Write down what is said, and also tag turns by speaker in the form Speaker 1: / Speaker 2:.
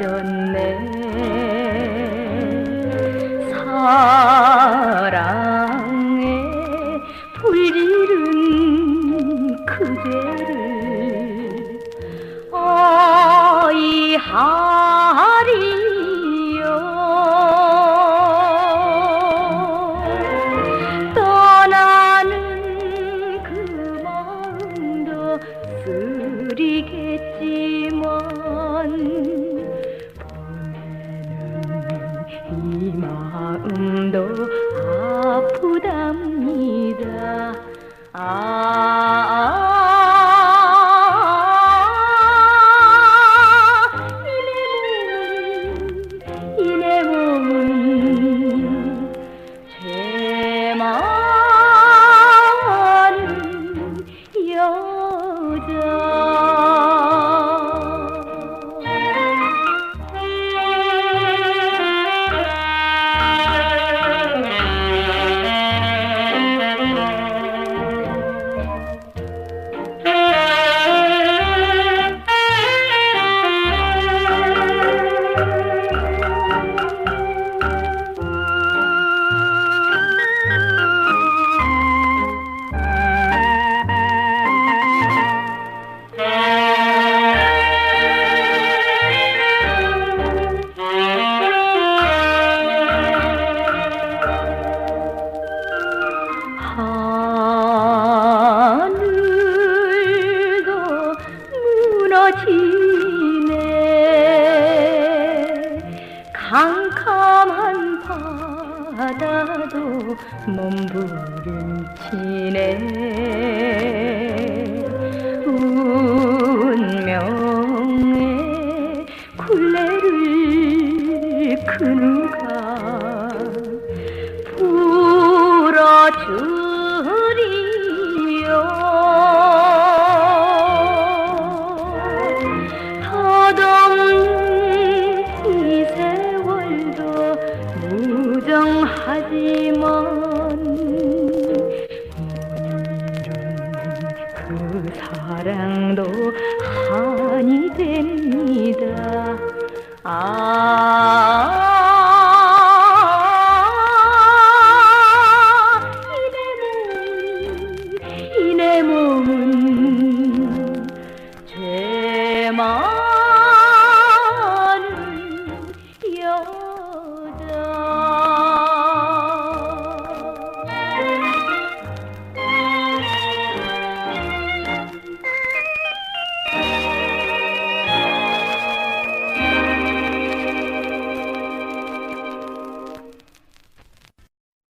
Speaker 1: 잊었네 사랑의 불지른 그대를 어이하리요. 떠나는 그 마음도 쓰리겠지 마음도 아프 무너지네. 캄캄한 바다도 몸부림치네. 운명의 굴레를 그 이 됩니다. 아, 내 몸은, 이내 몸은